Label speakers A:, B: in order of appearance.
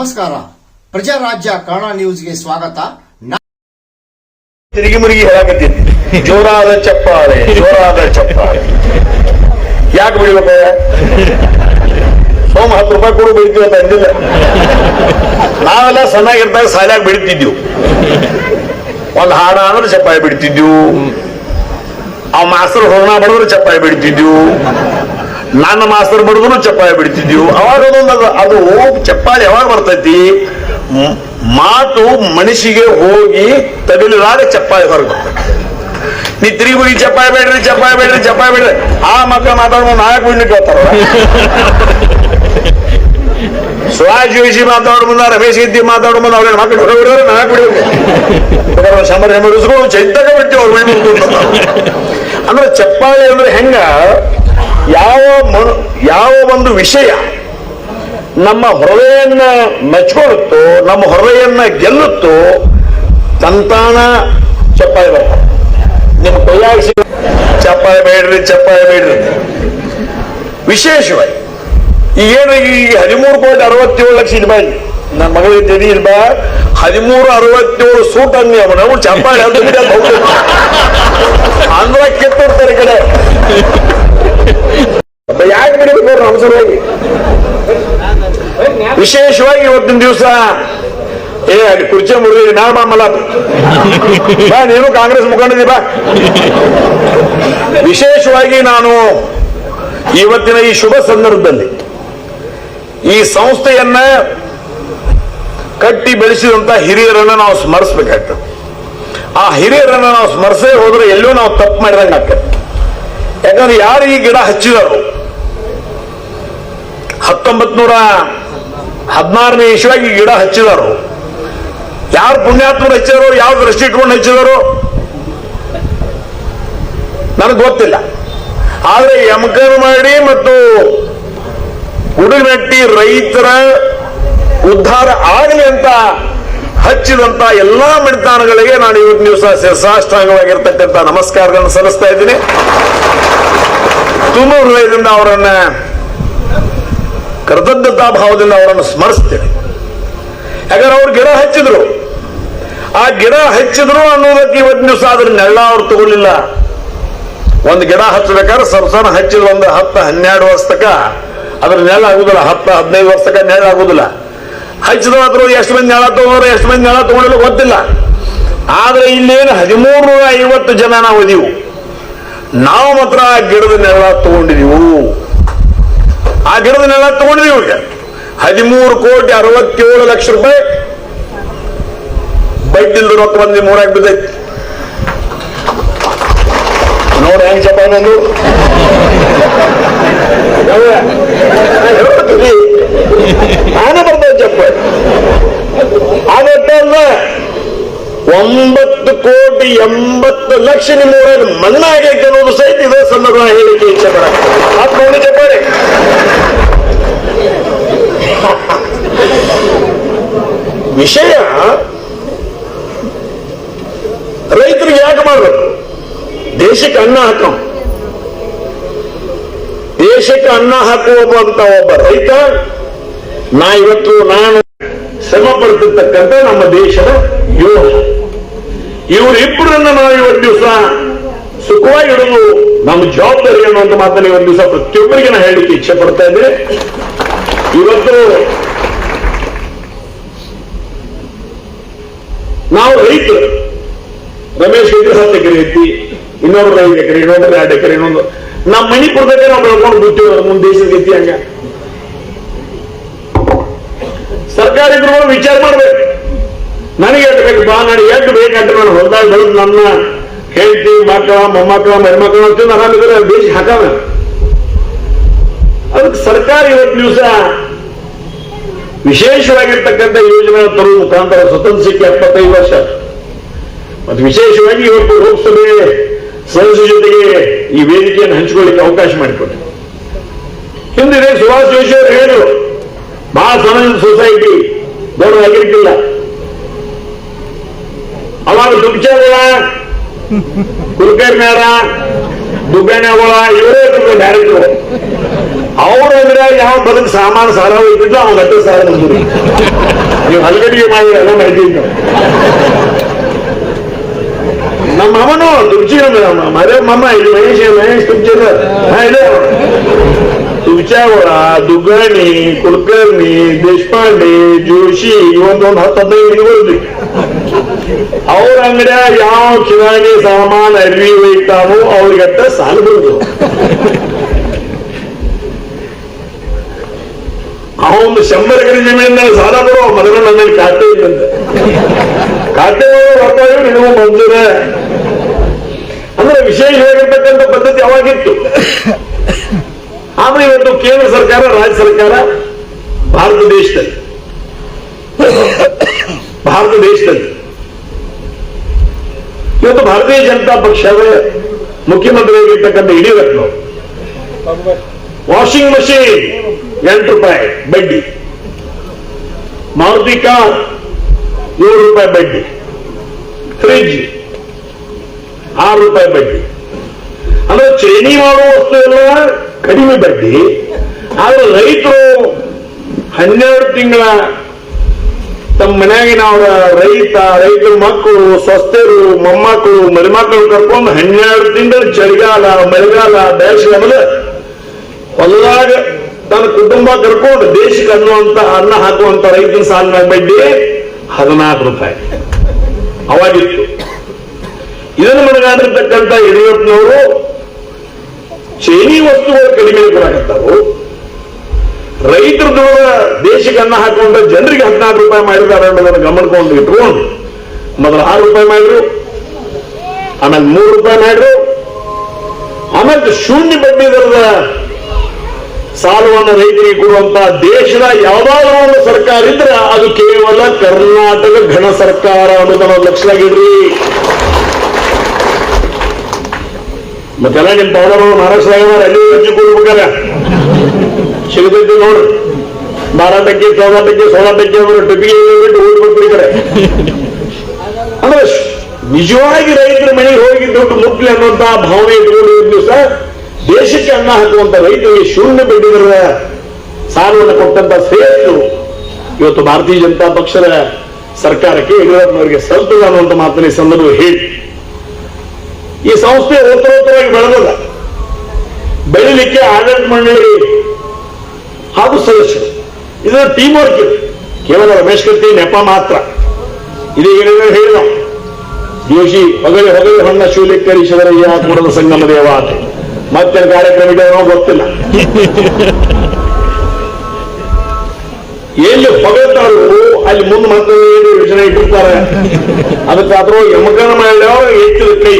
A: ನಮಸ್ಕಾರ. ಪ್ರಜಾರಾಜ್ಯ ಕನ್ನಡ ನ್ಯೂಸ್ಗೆ ಸ್ವಾಗತ.
B: ತಿರುಗಿ ಮುರುಗಿ ಹೇಳಕತ್ತಿದ್ದೆ. ಜೋರಾದ ಚಪ್ಪಾಳೆ ಜೋರಾದ ಚಪ್ಪಾಳೆ. ಯಾಕೆ ಬಿಡ್ಬೇಕು ಸೋಮ ಹತ್ತು ರೂಪಾಯಿ ಕೂಡ ಬೆಳಿತೀವಿ ಅಂತ ಅಂದಿಲ್ಲ. ನಾವೆಲ್ಲ ಸಣ್ಣಾಗಿರ್ತಾಗ ಸಾಲಾಗಿ ಬಿಡ್ತಿದ್ವು ಒಂದು ಹಾಡ ಅಂದ್ರೆ ಚಪ್ಪಾಯಿ ಬಿಡ್ತಿದ್ವು ಆ ಮಾಸ್ತರ್ ಹೊರಣ ಬಡಿದ್ರು ಚಪ್ಪಾಯಿ ಬಿಡ್ತಿದ್ವು ನನ್ನ ಮಾಸ್ತರ್ ಬಡಿದ್ರು ಚಪ್ಪಾಳೆ ಬಿಡ್ತಿದ್ವು ಅವಾಗ ಅದೊಂದು ಅದು- ಚಪ್ಪಾಳೆ ಯಾವಾಗ ಬರ್ತೈತಿ? ಮಾತು ಮನುಷ್ಯಗೆ ಹೋಗಿ ತಗಲಾಗ ಚಪ್ಪಾಳೆ ಹೊರಗೆ ನೀ ತಿರುಗಿ ಚಪ್ಪಾಯಿ ಬೇಡ್ರಿ ಚಪ್ಪಾಯಿ ಬೇಡ್ರಿ ಚಪ್ಪಾಯಿ ಬೇಡ್ರಿ. ಆ ಮಕ್ಕಳ ಮಾತಾಡೋ ನಾಲ್ಕು ಬಿಡ್ಲಿ ಕೇಳ್ತಾರ? ಸುಹಾಸ್ ಜೋಶಿ ಮಾತಾಡೋ ಮುಂದ ರಮೇಶ್ ಗಿದ್ದಿ ಮಾತಾಡೋ ಮುಂದ ಅವ್ರ ಮಕ್ಕಳು ಹೊರಗೆ ನಾಲ್ಕು ಬಿಡಬೇಕು ಶಂಬರ್ ಹೆಮ್ಮಡಿಸ್ಕೊಂಡು ಚೈತಕ ಬಿಡ್ತೀವಿ ಅವ್ರು ಮನೆ ಅಂದ್ರೆ ಚಪ್ಪಾಳೆ ಅಂದ್ರೆ ಹೆಂಗ? ಯಾವ ಯಾವ ಒಂದು ವಿಷಯ ನಮ್ಮ ಹೃದಯನ್ನ ಮೆಚ್ಕೊಳ್ಳುತ್ತೋ ನಮ್ಮ ಹೃದಯನ್ನ ಗೆಲ್ಲುತ್ತೋ ತಂತಾನ ಚಪ್ಪಾಯ ಬರ್ತಾರೆ ನಿಮ್ಮ ಕೈಯಾಗಿ ಸಿಗ. ಚಪ್ಪಾಳೆ ಬೇಡ್ರಿ ಚಪ್ಪಾಳೆ ಬೇಡ್ರಿ. ವಿಶೇಷವಾಗಿ, ಈಗೇನು ಈಗ ಹದಿಮೂರು ಕೋಟಿ ಅರವತ್ತೇಳು ಲಕ್ಷ ಇಲ್ಬಾ ನನ್ನ ಮಗಳಿಗೆ ತೆರಿ ಇಲ್ಬಾ ಹದಿಮೂರು, ಅರವತ್ತೇಳು ಸೂಟ್ ಅನ್ನಿ ಅವನು. ಚಪ್ಪಾಯಿ. ಅಂದ್ರ ಕಡೆ ಅಪ್ಪ ಯಾಕೆ ಬಿಡಬೇಕು ಅವ್ರು ನಮ್ಮ ಸಲುವಾಗಿ ವಿಶೇಷವಾಗಿ ಇವತ್ತಿನ ದಿವಸ, ಏ ಅಲ್ಲಿ ಕುರ್ಚಿ ಮುರಿದಿ ನಾ ಮಾಮಲ ನೀನು ಕಾಂಗ್ರೆಸ್ ಮುಖಂಡದಿ, ಬಾ. ವಿಶೇಷವಾಗಿ ನಾನು ಇವತ್ತಿನ ಈ ಶುಭ ಸಂದರ್ಭದಲ್ಲಿ ಈ ಸಂಸ್ಥೆಯನ್ನ ಕಟ್ಟಿ ಬೆಳೆಸಿದಂತ ಹಿರಿಯರನ್ನ ನಾವು ಸ್ಮರಿಸ್ಬೇಕಾಗ್ತದೆ. ಆ ಹಿರಿಯರನ್ನ ನಾವು ಸ್ಮರಿಸೇ ಹೋದ್ರೆ ಎಲ್ಲೂ ನಾವು ತಪ್ಪು ಮಾಡಿದಂಗೆ ಆಗ್ತದೆ ಯಾಕಂದ್ರೆ ಯಾರು ಈ ಗಿಡ ಹಚ್ಚಿದರು ಹತ್ತೊಂಬತ್ ನೂರ ಹದಿನಾರನೇ ಇಶ್ವಾಗಿ ಗಿಡ ಹಚ್ಚಿದಾರು. ಯಾರು ಪುಣ್ಯಾತ್ಮರು ಹಚ್ಚಿದರು ಯಾವ ದೃಷ್ಟಿ ಇಟ್ಕೊಂಡು ಹಚ್ಚಿದಾರೋ, ನನಗೆ ಗೊತ್ತಿಲ್ಲ. ಆದ್ರೆ ಯಮಕರ್ ಮಾಡಿ ಮತ್ತು ಉಡುಗನಟ್ಟಿ ರೈತರ ಉದ್ಧಾರ ಆಗಲಿ ಅಂತ ಹಚ್ಚಿದಂತ ಎಲ್ಲಾ ಮಿಡ್ತಾನಗಳಿಗೆ ನಾನು ಇವತ್ತು ದಿವಸ ಸಾಷ್ಟಾಂಗವಾಗಿರ್ತಕ್ಕಂತ ನಮಸ್ಕಾರಗಳನ್ನು ಸಲ್ಲಿಸ್ತಾ ಇದ್ದೀನಿ. ತುಂಬ ಹೃದಯದಿಂದ ಅವರನ್ನ ಕೃತಜ್ಞತಾ ಭಾವದಿಂದ ಅವರನ್ನು ಸ್ಮರಿಸ್ತೇನೆ. ಯಾಕಂದ್ರೆ ಅವ್ರು ಗಿಡ ಹಚ್ಚಿದ್ರು. ಆ ಗಿಡ ಹಚ್ಚಿದ್ರು ಅನ್ನೋದಕ್ಕೆ ಇವತ್ತು ದಿವಸ ಆದ್ರೆ ನೆಳ್ಳ ಅವ್ರು ತಗೊಳ್ಳಿಲ್ಲ. ಒಂದು ಗಿಡ ಹಚ್ಚಬೇಕಾದ್ರೆ ಸಣ್ಣ ಹಚ್ಚಿದ ಒಂದು ಹತ್ತು ಹನ್ನೆರಡು ವರ್ಷ ತಕ ಅದ್ರ ನೆಲ ಆಗುದಿಲ್ಲ. ಹತ್ತು, ಹದಿನೈದು ವರ್ಷ ತಕ ನೆಲ ಆಗುದಿಲ್ಲ. ಹಚ್ಚಿದ್ರು ಎಷ್ಟು ಮಂದಿ ನೆಲ ತಗೊಂಡ್ರು, ಎಷ್ಟು ಮಂದಿ ನೆಲ ತಗೊಂಡಿಲ್ಲ ಗೊತ್ತಿಲ್ಲ. ಆದ್ರೆ ಇಲ್ಲೇನು ಹದಿಮೂರು ನೂರ ಐವತ್ತು ಜನ ನಾವು ಇದೀವು. ನಾವು ಮಾತ್ರ ಆ ಗಿಡದ ನೆಲ ತಗೊಂಡಿದೀವು. ಆ ಗಿಡದ ಇವಾಗ ಹದಿಮೂರು ಕೋಟಿ ಅರವತ್ತೇಳು ಲಕ್ಷ ರೂಪಾಯಿ ಬಡ್ಡಿಲ್ದು ರೊಕ್ಕ ಬಂದು ಮೂರಾಗಿ ಬಿದ್ದೈತಿ. ನೋಡಿ ಹೆಂಗ್ ಚಪ್ಪಾಳೆ ಬಂದು ನಾನೇ ಬರ್ತೇವೆ ಚಪ್ಪಾಳೆ ಆಗತ್ತಲ್ಲ ಒಂಬತ್ತು ಕೋಟಿ ಎಂಬತ್ತು ಲಕ್ಷ ನಿಮ್ಮ ಊರಲ್ಲಿ ಮಣ್ಣಾಗೈತೆ ಅನ್ನೋದು ಸಹಿತ ಇದೇ ಸಂದರ್ಭ ಹೇಳಿಕೆ ಇಚ್ಛೆ ಬರ ವಿಷಯ, ರೈತರಿಗೆ ಯಾಕೆ ಮಾಡಬೇಕು? ದೇಶಕ್ಕೆ ಅನ್ನ ಹಾಕೋ ದೇಶಕ್ಕೆ ಅನ್ನ ಹಾಕುವಂತ ಒಬ್ಬ ರೈತ, ನಾ ಇವತ್ತು ನಾನು ಶ್ರಮ ಪಡ್ತಿರ್ತಕ್ಕಂಥ ನಮ್ಮ ದೇಶದ ಯೋಧ. ಇವರಿಬ್ಬರನ್ನ ನಾವು ಇವತ್ತು ದಿವಸ ಸುಖವಾಗಿ ಇಡಲು ನಮ್ಮ ಜವಾಬ್ದಾರಿ ಅನ್ನುವಂತ ಮಾತನ್ನು ಇವತ್ತು ದಿವಸ ಪ್ರತಿಯೊಬ್ಬರಿಗೆ ನಾ ಹೇಳಲಿಕ್ಕೆ ಇಚ್ಛೆ ಪಡ್ತಾ ಇದ್ದೇನೆ. ಇವತ್ತು ನಾವು ರೈತರು, ರಮೇಶ್ ಇದ್ರೆ ಹತ್ತು ಎಕರೆ ಐತಿ, ಇನ್ನೊಬ್ರು ಐದು ಎಕರೆ ಇನ್ನೊಬ್ರು ಎರಡು ಎಕರೆ ಇನ್ನೊಂದು ನಮ್ಮ ಕೊಡ್ಬೇಕೆ ನಾವು ಬೆಳ್ಕೊಂಡು ಬಿಡ್ತೀವಿ ನಮ್ಮ ದೇಶದ ಗತಿ ಹಂಗ. ಸರ್ಕಾರ ಇದ್ರು ವಿಚಾರ ಮಾಡ್ಬೇಕು. ನನಗೆ ಎಷ್ಟು ಬೇಕು ಬಾ ನಾನು ಎಷ್ಟು ಬೇಕಂತ ನಾನು ಹೊಲದಾಗ ಬೆಳೆದು ನನ್ನ ಹೆಂಡತಿ, ಮಕ್ಕಳ, ಮೊಮ್ಮಕ್ಕಳ, ಮರಿಮಕ್ಕಳು ಅಂತ ಆರಾಮಿದ್ರೆ ದೇಶ ಹಾಕಾವ ಅದಕ್ಕೆ ಸರ್ಕಾರ ಇವತ್ತು ದಿವಸ ವಿಶೇಷವಾಗಿರ್ತಕ್ಕಂಥ ಯೋಜನೆ ತರುವ ಮುಖಾಂತರ ಸ್ವತಂತ್ರ ಸಿಕ್ಕಿ ಎಪ್ಪತ್ತೈದು ವರ್ಷ. ಮತ್ತು ವಿಶೇಷವಾಗಿ ಇವತ್ತು ಲೋಕಸಭೆ ಸದಸ್ಯ ಜೊತೆಗೆ ಈ ವೇದಿಕೆಯನ್ನು ಹಂಚಿಕೊಳ್ಳಿಕ್ಕೆ ಅವಕಾಶ ಮಾಡಿಕೊಟ್ಟೆ. ಹಿಂದಿನ ಸುಭಾಷ್ ಜೋಶಿ ಅವರು ಹೇಳಿದ್ರು ಬಹಳ ಸಮಾಜದ ಸೊಸೈಟಿ ದೊಡ್ಡದಾಗಿರ್ಕಿಲ್ಲ ಅವಾಗ ದುಡ್ಚಾರ ಕುಲಕರ್ಣಿಯರ ದುಗ್ಗಣ್ಣಗಳ ಇವರೇ ಡೈರೆಕ್ಟರ್ ಅವ್ರು ಅಂದ್ರೆ ಯಾವ ಬದುಕು ಸಾಮಾನು ಸಾಲ ಹೋಗ್ತಿದ್ದು ಅವ್ನ ಗಟ್ಟ ಸಾಲ ಬಂದ್ರು ನೀವು ಹಲ್ಗಡಿಗೆ ಮಾಡಿ ಎಲ್ಲ ಮಾಡಿದ್ದೀವಿ ನಮ್ಮ ಮಾಮನು ತುಮಚಿ ಮರೆ ಮಮ್ಮ, ಇಲ್ಲಿ ಮಹೇಶ್ ಮಹೇಶ್ ತುಮಚಿ ಅಂದ್ರೆ ಇದೆ ತುಮಚಾವಳ ದುಗ್ಗಾಣಿ ಕುಲಕರ್ಣಿ ದೇಶಪಾಂಡೆ, ಜೋಶಿ ಇವೊಂದು ಒಂದು ಹತ್ತು ಹದಿನೈದು ಅವ್ರ ಅಂಗಡಿಯ ಯಾವ ಚುನಾವಣೆ ಸಾಮಾನು ಅರಿವಿ ಒಯ್ತಾನೋ ಅವ್ರಿಗಟ್ಟ ಸಾಲ ಬರುದು ಅವನು ಶಂಬರ್ ಗರಿ ಜಮೀನಿಂದ ಸಾಲ ಬರೋ ಮೊದಲು ನನ್ನಲ್ಲಿ ಖಾತೆ ಇದ್ದಂತೆ. ಖಾತೆ ಬರ್ತಾವೆ ನಿನಗೂ ಅಂದ್ರೆ ವಿಶೇಷವಾಗಿರ್ತಕ್ಕಂಥ ಪದ್ಧತಿ ಅವಾಗಿತ್ತು. ಆದ್ರೆ ಇವತ್ತು ಕೇಂದ್ರ ಸರ್ಕಾರ, ರಾಜ್ಯ ಸರ್ಕಾರ ಭಾರತ ದೇಶದಲ್ಲಿ. ಭಾರತ ದೇಶದಲ್ಲಿ. ಇವತ್ತು ಭಾರತೀಯ ಜನತಾ ಪಕ್ಷದ ಮುಖ್ಯಮಂತ್ರಿಯಾಗಿರ್ತಕ್ಕಂಥ ಯಡಿಯೂರಪ್ಪನವರು ವಾಷಿಂಗ್ ಮಷೀನ್ ಎಂಟು ರೂಪಾಯಿ ಬಡ್ಡಿ. ಮಾರುತಿ ಕಾರ್ ಏಳು ರೂಪಾಯಿ ಬಡ್ಡಿ. ಫ್ರಿಜ್ ಆರು ರೂಪಾಯಿ ಬಡ್ಡಿ. ಅಂದ್ರೆ ಚೈನಿ ಮಾಡುವ ವಸ್ತು ಎಲ್ಲ ಕಡಿಮೆ ಬಡ್ಡಿ. ಆದ್ರೆ ರೈತರು ಹನ್ನೆರಡು ತಿಂಗಳ ತಮ್ಮ ಮನ್ಯಾಗಿನ ಅವರ ರೈತ, ರೈತರ ಮಕ್ಕಳು, ಸ್ವಸ್ಥರು, ಮೊಮ್ಮಕ್ಕಳು, ಮರಿಮಕ್ಕಳು ಕರ್ಕೊಂಡು ಹನ್ನೆರಡು ತಿಂಗಳು ಚಳಿಗಾಲ, ಮಳೆಗಾಲ, ಬೇಸಿಗೆ ಅಂದ್ರೆ ಹೊಲದಾಗ ತನ್ನ ಕುಟುಂಬ ಕರ್ಕೊಂಡು ದೇಶಕ್ಕೆ ಅನ್ನುವಂತ ಅನ್ನ ಹಾಕುವಂತ ರೈತನ ಸಾಲಿನ ಬಡ್ಡಿ ಹದಿನಾಲ್ಕು ರೂಪಾಯಿ. ಅವಾಗಿತ್ತು. ಇದನ್ನು ಮನಗಾಡಿರ್ತಕ್ಕಂಥ ಯಡಿಯೂರಪ್ಪನವರು ಚೈನಿ ವಸ್ತುಗಳು ಕಡಿಮೆ ಕೊಡಕತ್ತಾವು. ರೈತರ ದುಡ್ಡ ದೇಶಕ್ಕೆ ಅನ್ನ ಹಾಕೊಂಡ ಜನರಿಗೆ ಹದಿನಾಲ್ಕು ರೂಪಾಯಿ ಮಾಡಿದ್ದಾರೆ ಅನ್ನೋದನ್ನು ಗಮನಕೊಂಡು ಇಟ್ಕೊಂಡು ಮೊದಲು ಆರು ರೂಪಾಯಿ ಮಾಡಿದ್ರು, ಆಮೇಲೆ ಮೂರು ರೂಪಾಯಿ ಮಾಡಿದ್ರು. ಆಮೇಲೆ ಶೂನ್ಯ ಬಡ್ಡಿ ದರದ ಸಾಲವನ್ನು ರೈತರಿಗೆ ಕೊಡುವಂತ ದೇಶದ ಯಾವ್ದಾದ್ರು ಒಂದು ಸರ್ಕಾರ ಇದ್ರೆ ಅದು ಕೇವಲ ಕರ್ನಾಟಕ ಘನ ಸರ್ಕಾರ ಅನ್ನೋದನ್ನ ಲಕ್ಷದಾಗಿಡ್ರಿ ಮತ್ತೆಲ್ಲ ನಿಮ್ ಪೌಡರ್ ಮಹಾರಾಷ್ಟ್ರ ಅಲ್ಲಿ ಹೆಚ್ಚು ಕೊಡ್ಬೇಕಾರೆ? ಸಿಗತೈತಿ ನೋಡ್ರಿ ಮಾರಾಟಕ್ಕೆ ಸೋಲ ಸೋಲಾಟಕ್ಕೆ ಅವರು ಟಿಪಿಗೆ ಬಿಟ್ಟು ಓಡಿ ಬರ್ತಿರ್ತಾರೆ ಅಂದ್ರೆ ನಿಜವಾಗಿ ರೈತರ ಮನೆಗೆ ಹೋಗಿ ದುಡ್ಡು ಮುಟ್ಲಿ ಅನ್ನುವಂತಹ ಭಾವನೆ ಇಟ್ಕೊಂಡು ದಿವಸ. ದೇಶಕ್ಕೆ ಅನ್ನ ಹಾಕುವಂತ ರೈತರಿಗೆ ಶೂನ್ಯ ಬಡ್ಡಿದರ ಸಾಲವನ್ನು ಕೊಟ್ಟಂತ ಶ್ರೇಷ್ಠರು ಇವತ್ತು ಭಾರತೀಯ ಜನತಾ ಪಕ್ಷದ ಸರ್ಕಾರಕ್ಕೆ ಯಡಿಯೂರಪ್ಪನವರಿಗೆ ಸಲ್ತದ ಅನ್ನುವಂತ ಮಾತನ್ನ ಈ ಸಂದರ್ಭ ಹೇಳಿ. ಈ ಸಂಸ್ಥೆ ಉತ್ತರೋತ್ತರವಾಗಿ ಬೆಳೆದಲ್ಲ ಬೆಳಿಲಿಕ್ಕೆ ಆಡಳಿತ ಮಂಡಳಿ ಹಾಗೂ ಸದಸ್ಯರು ಇದರ ಟೀಮ್ ವರ್ಕ್ ಇದೆ. ಕೇವಲ ರಮೇಶ್ ಕಟ್ಟಿ, ನೆಪ ಮಾತ್ರ. ಇದೇ ಏನೇನೋ ಹೇಳಿದ ಜೋಶಿ, ಹೊಗಳಿ ಹೊಗಳಿ ಹೊಣ್ಣ ಶಿವಲಿಕ್ಕರಿ ಶಿವರಯ್ಯ ಕೂಡದ ಸಂಗಮ ದೇವ ಅಂತ. ಮತ್ತೆ ಕಾರ್ಯಕ್ರಮ ಇಡೋನೋ ಗೊತ್ತಿಲ್ಲ. ಎಲ್ಲಿ ಹೊಗಳ್ತಾರೋ ಅಲ್ಲಿ ಮುಂದೆ ಮತ್ತೆ ಯೋಚನೆ ಇಟ್ಟಿರ್ತಾರೆ. ಅದಕ್ಕಾದ್ರೂ ಯಮಕನ ಮಾಡ್ಯಾವ ಹೆಚ್ಚಿದ ಕೈ.